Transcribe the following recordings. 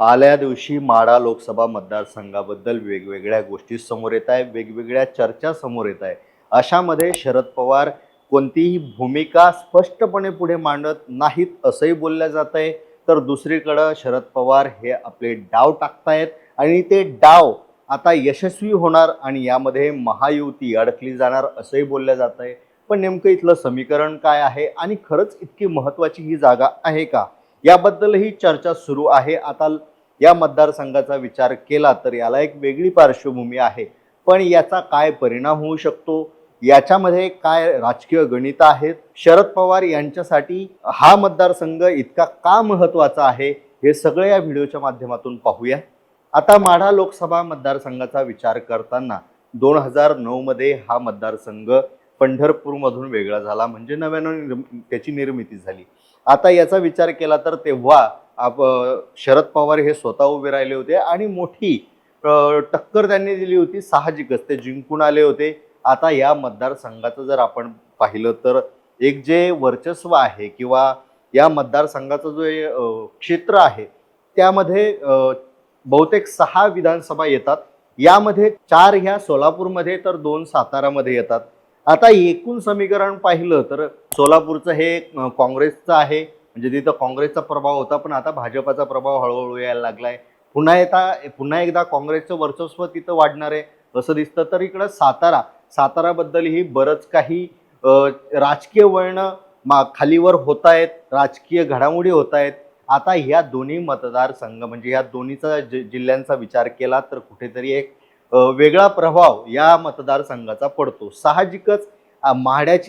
आल्या दिवशी माडा लोकसभा मतदारसंघाबद्दल वेगवेगळ्या गोष्टी समोर येत आहे वेगवेगळ्या चर्चा समोर येत आहे अशामध्ये शरद पवार कोणतीही भूमिका स्पष्टपणे पुढे मांडत नाहीत असंही बोललं जात आहे. तर दुसरीकडं शरद पवार हे आपले डाव टाकतायत आणि ते डाव आता यशस्वी होणार आणि यामध्ये महायुती अडकली जाणार असंही बोललं जात आहे. पण नेमकं इथलं समीकरण काय आहे आणि खरंच इतकी महत्त्वाची ही जागा आहे का? याबद्दलही चर्चा सुरू आहे. आता या मतदारसंघाचा विचार केला तर याला एक वेगळी पार्श्वभूमी आहे. पण याचा काय परिणाम होऊ शकतो? याच्यामध्ये काय राजकीय गणित आहेत? शरद पवार यांच्यासाठी हा मतदारसंघ इतका का महत्त्वाचा आहे? हे सगळं या व्हिडिओच्या माध्यमातून पाहूया. आता माढा लोकसभा मतदारसंघाचा विचार करताना दोन हजार नऊमध्ये हा मतदारसंघ पंढरपूरमधून वेगळा झाला. म्हणजे नव्यानं त्याची निर्मिती झाली. आता याचा विचार केला तर तेव्हा आप शरद पवार हे स्वतः उभे राहिले होते आणि मोठी टक्कर त्यांनी दिली होती साहजिकच ते जिंकून आले होते. आता या मतदारसंघाचं जर आपण पाहिलं तर एक जे वर्चस्व आहे किंवा या मतदारसंघाचं जो क्षेत्र आहे त्यामध्ये बहुतेक सहा विधानसभा येतात. यामध्ये चार ह्या सोलापूरमध्ये तर दोन सातारामध्ये येतात. आता एकूण समीकरण पाहिलं तर सोलापूरचं हे काँग्रेसचं आहे. म्हणजे तिथं काँग्रेसचा प्रभाव होता पण आता भाजपाचा प्रभाव हळूहळू यायला लागलाय. पुन्हा येता पुन्हा एकदा काँग्रेसचं वर्चस्व तिथं वाढणार आहे असं दिसतं. तर इकडं सातारा साताराबद्दलही बरंच काही राजकीय वळणं मा खालीवर होत आहेत राजकीय घडामोडी होत आहेत आता ह्या दोन्ही मतदारसंघ म्हणजे ह्या दोन्हीचा जि- जिल्ह्यांचा विचार केला तर कुठेतरी एक वेगळा प्रभाव या मतदारसंघाचा पडतो. साहजिकच अ,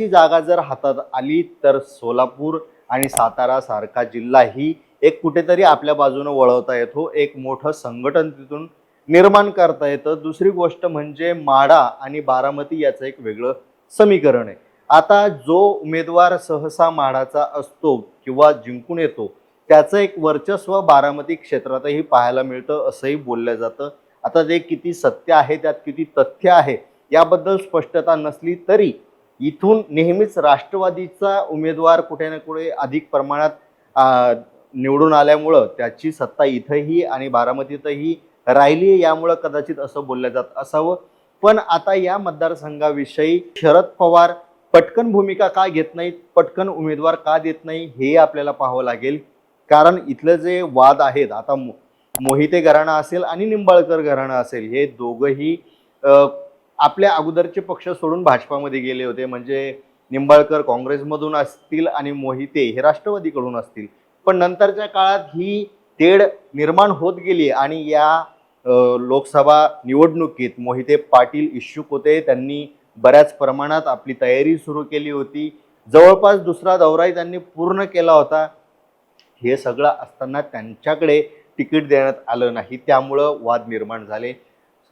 जागा जर हातात आली तर सोलापूर आणि सातारा सारखा जिल्हाही एक कुठेतरी आपल्या बाजूनं वळवता येतो एक मोठं संघटन तिथून निर्माण करता येतं. दुसरी गोष्ट म्हणजे माडा आणि बारामती याचं एक वेगळं समीकरण आहे. आता जो उमेदवार सहसा माडाचा असतो किंवा जिंकून येतो त्याचं एक वर्चस्व बारामती क्षेत्रातही पाहायला मिळतं असंही बोललं जातं. आता ते किती सत्य आहे त्यात किती तथ्य आहे याबद्दल स्पष्टता नसली तरी इथून नेहमीच राष्ट्रवादीचा उमेदवार कुठे ना कुठे अधिक प्रमाणात निवडून आल्यामुळं त्याची सत्ता इथंही आणि बारामतीतही राहिली यामुळं कदाचित असं बोललं जात असावं. पण आता या मतदारसंघाविषयी शरद पवार पटकन भूमिका का घेत नाहीत पटकन उमेदवार का देत नाही हे आपल्याला पाहावं लागेल. कारण इथलं जे वाद आहेत आता मो- मोहिते घराणं असेल आणि निंबाळकर घराणं असेल हे दोघंही आपल्या अगोदरचे पक्ष सोडून भाजपामध्ये गेले होते. म्हणजे निंबाळकर काँग्रेसमधून असतील आणि मोहिते हे राष्ट्रवादीकडून असतील. पण नंतरच्या काळात ही तेढ निर्माण होत गेली आणि या लोकसभा निवडणुकीत मोहिते पाटील इच्छुक होते त्यांनी बऱ्याच प्रमाणात आपली तयारी सुरू केली होती. जवळपास दुसरा दौराही त्यांनी पूर्ण केला होता. हे सगळं असताना त्यांच्याकडे तिकीट देण्यात आलं नाही. त्यामुळं वाद निर्माण झाले.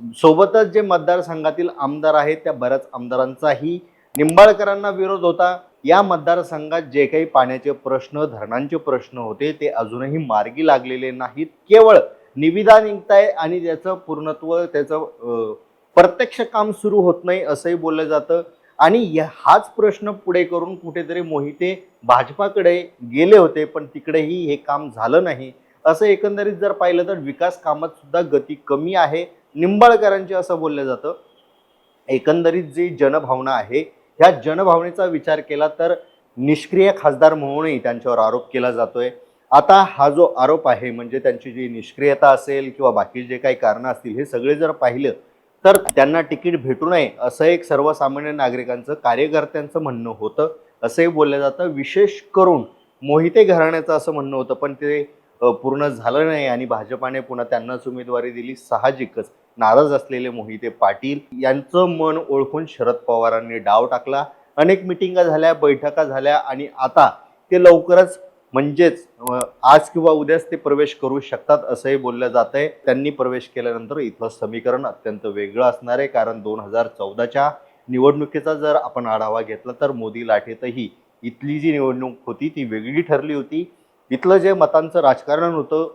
सोबतच जे मतदारसंघातील आमदार आहेत त्या बऱ्याच आमदारांचाही निंबाळकरांना विरोध होता. या मतदारसंघात जे काही पाण्याचे प्रश्न धरणांचे प्रश्न होते ते अजूनही मार्गी लागलेले नाहीत. केवळ निविदा निघताय आणि त्याचं पूर्णत्व त्याचं प्रत्यक्ष काम सुरू होत नाही असंही बोललं जातं. आणि या- हाच प्रश्न पुढे करून कुठेतरी मोहिते भाजपाकडे गेले होते पण तिकडेही हे काम झालं नाही. असं एकंदरीत जर पाहिलं तर विकास कामात सुद्धा गती कमी आहे. निंबाळकरांची असं बोललं जातं. एकंदरीत जी जनभावना आहे ह्या जनभावनेचा विचार केला तर निष्क्रिय खासदार म्हणूनही त्यांच्यावर आरोप केला जातोय. आता हा जो आरोप आहे म्हणजे त्यांची जी निष्क्रियता असेल किंवा बाकी जे काही कारणं असतील हे सगळे जर पाहिलं तर त्यांना तिकीट भेटू नये असं एक सर्वसामान्य नागरिकांचं कार्यकर्त्यांचं म्हणणं होतं. असंही बोललं जातं. विशेष करून मोहिते घराण्याचं असं म्हणणं होतं पण ते पूर्ण झालं नाही आणि भाजपाने पुन्हा त्यांनाच उमेदवारी दिली साहजिकच. नाराज असलेले मोहिते पाटील यांचं मन ओळखून शरद पवारांनी डाव टाकला. अनेक मिटिंगा झाल्या बैठका झाल्या आणि आता ते लवकरच म्हणजेच आज किंवा उद्याच ते प्रवेश करू शकतात असंही बोललं जात आहे त्यांनी प्रवेश केल्यानंतर इथलं समीकरण अत्यंत वेगळं असणार आहे कारण दोन हजार चौदाच्या निवडणुकीचा जर आपण आढावा घेतला तर मोदी लाटेतही इथली जी निवडणूक होती ती वेगळी ठरली होती. इथलं जे मतांचं राजकारण होतं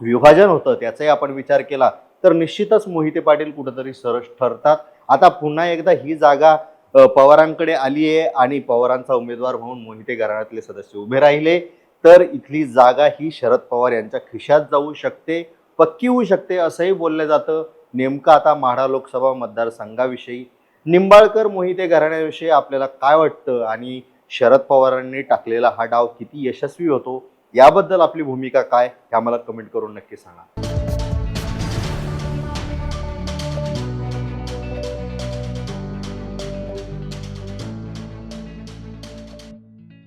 विभाजन होतं त्याचाही आपण विचार केला. तर निश्चितच मोहिते पाटील कुठंतरी सरस ठरतात. आता पुन्हा एकदा ही जागा पवारांकडे आली आहे आणि पवारांचा उमेदवार म्हणून मोहिते घराण्यातले सदस्य उभे राहिले. तर इथली जागा ही शरद पवार यांच्या खिशात जाऊ शकते पक्की होऊ शकते असंही बोललं जातं. नेमकं आता माढा लोकसभा मतदारसंघाविषयी निंबाळकर मोहिते घराण्याविषयी आपल्याला काय वाटतं आणि शरद पवारांनी टाकलेला हा डाव किती यशस्वी होतो? याबद्दल आपली भूमिका काय? हे आम्हाला कमेंट करून नक्की सांगा.